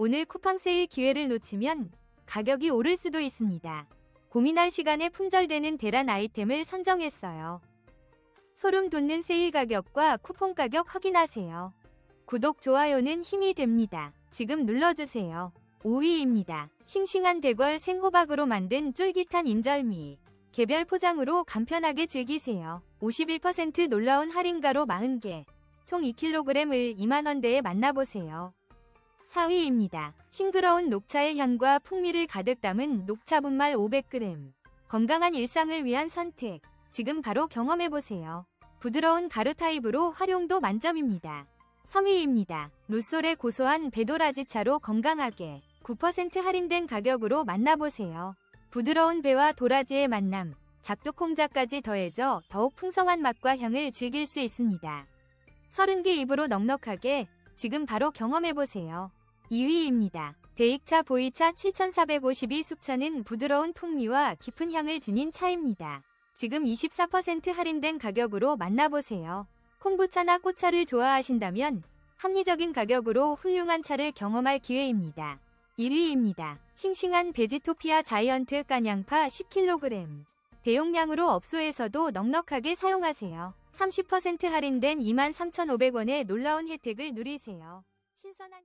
오늘 쿠팡 세일 기회를 놓치면 가격이 오를 수도 있습니다. 고민할 시간에 품절되는 대란 아이템을 선정했어요. 소름 돋는 세일 가격과 쿠폰 가격 확인하세요. 구독, 좋아요는 힘이 됩니다. 지금 눌러주세요. 5위입니다. 싱싱한 대궐 생호박으로 만든 쫄깃한 인절미. 개별 포장으로 간편하게 즐기세요. 51% 놀라운 할인가로 40개. 총 2kg을 2만원대에 만나보세요. 4위입니다. 싱그러운 녹차의 향과 풍미를 가득 담은 녹차 분말 500g. 건강한 일상을 위한 선택. 지금 바로 경험해보세요. 부드러운 가루 타입으로 활용도 만점입니다. 3위입니다. 루솔의 고소한 배도라지차로 건강하게 9% 할인된 가격으로 만나보세요. 부드러운 배와 도라지의 만남, 작두콩자까지 더해져 더욱 풍성한 맛과 향을 즐길 수 있습니다. 30개 입으로 넉넉하게 지금 바로 경험해보세요. 2위입니다. 대익차 보이차 7452 숙차는 부드러운 풍미와 깊은 향을 지닌 차입니다. 지금 24% 할인된 가격으로 만나보세요. 콩부차나 꽃차를 좋아하신다면 합리적인 가격으로 훌륭한 차를 경험할 기회입니다. 1위입니다. 싱싱한 베지토피아 자이언트 깐양파 10kg. 대용량으로 업소에서도 넉넉하게 사용하세요. 30% 할인된 23,500원의 놀라운 혜택을 누리세요. 신선한